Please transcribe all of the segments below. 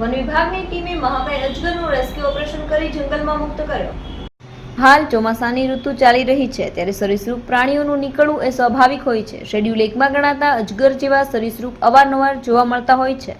One વિભાગની ટીમે મહાકાય અજગરનું rescue operation કરી જંગલમાં મુક્ત કર્યો. હાલ ચોમાસાની ઋતુ ચાલી રહી છે, ત્યારે સરીસૃપ પ્રાણીઓનું નીકળવું એ સ્વાભાવિક હોય છે. શેડ્યુલ એકમાં ગણાતા અજગર જેવા સરીસૃપ અવારનવાર જોવા મળતા હોય છે.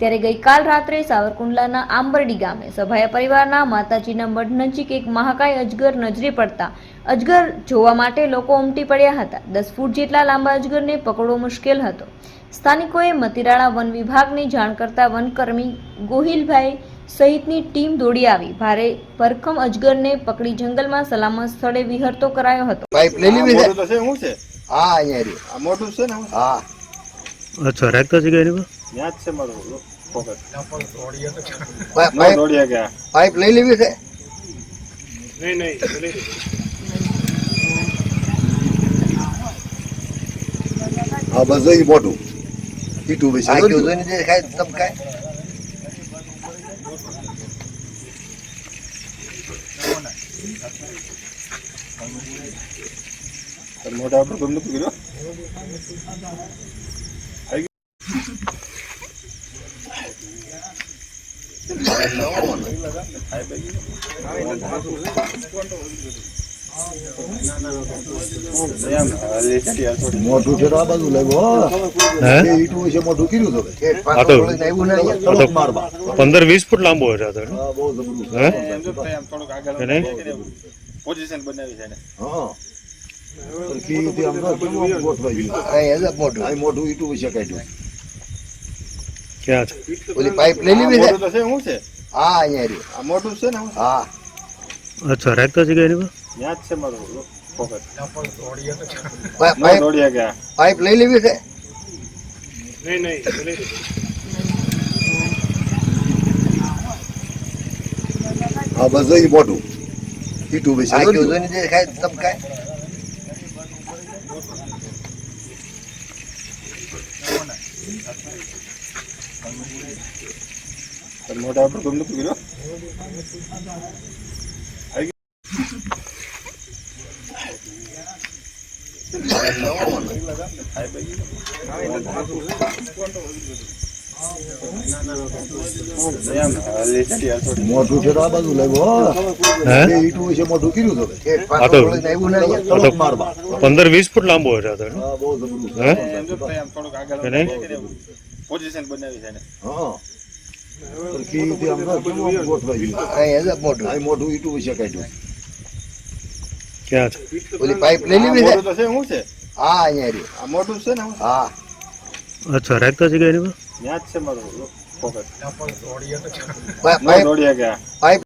ત્યારે ગઈકાલ રાત્રે સાવરકુંડલાના આંબરડી ગામે સભાયા પરિવારના માતાજીના મઢ નજીક એક મહાકાય અજગર નજરે પડતા અજગર જોવા માટે લોકો ઉમટી પડ્યા હતા. દસ ફૂટ જેટલા લાંબા અજગરને પકડવો મુશ્કેલ હતો. સ્થાનિકોએ મતિરાળા વન વિભાગને જાણ કરતા વનકર્મી ગોહિલભાઈ સહિતની ટીમ દોડી આવી. ભારે ભરખમ અજગરને પકડી જંગલમાં સલામત સ્થળે વિહરતો કરાયો હતો. પાઇપ લઈ લીધી છે મોટું તો છે શું છે? હા અહીંયા રહ્યું. આ મોટું છે ને હા અચ્છા રાખતા એની પર? ત્યાં જ છે મારું પોકેટ પા- ન પાઇપ દોડ્યા ગયા. પાઇપ લઈ લેવી છે હા બસ એ મોટું ઈટું બેસી આ કયું જોઈને જે ખાય તમ ખાય તારે મોટા આપણે ગમ નથી કર્યો એમ, હાલે આ છે આ બાજુ લાગ્યો ઈટું વિશે મોટું કર્યું તો મારવા. પંદર વીસ ફૂટ લાંબો હોય છે આ તો. હા બહુ જબરું. છે. હે? એમ જો ભાઈ આમ થોડુંક આગળ એને? પોઝિશન બનાવી છે હા આમ ગોઠવાઈ ગયું? છે મોટું ઈટું છે કાઢ્યું. ક્યાં છે? ઓલી પાઇપ લઈ લેવી છે? છે શું છે? હા અહીંયા રહ્યું. આ મોટું છે ને હા અચ્છા રાખતા જગ્યા એની પર? ત્યાં જ છે મારું? પાઇપ દોડ્યા ગયા. પાઇપ લઈ લેવી છે? હા બસ એ મોટું ઈટું જોઈને જે તમ ખાય. મોટા આપણે ગમ કર્યો? એમ, હાલે ચાલી આ થોડી. મોટું છે તો આ બાજુ લાગ્યો હે એ ઈટું વિશે મોટું કર્યું તો એ આ પાછો તો- વળીને આવ્યું ને અહીંયા. આ તો મારવા પંદર વીસ ફૂટ લાંબો હોય છે આ તો. હા બહુ જબરું છે. હે એમ જો ભાઈ આમ થોડુંક આગળ એને? પોઝિશન બનાવી છે ને હા સરખી આમ ના કેવું ગોઠવાઈ ગયું અહીંયા છે મોટું આ મોટું ઈટું વિશે કાઢ્યું ક્યાં છે? ઓલી પાઇપ લઈ લેવી છે? તો છે શું છે? હા અહીંયા રહ્યું. આ મોટું છે ને હા અચ્છા રાખતા જગ્યા એની પર? ત્યાં જ છે મારું પાઇપ પાઇપ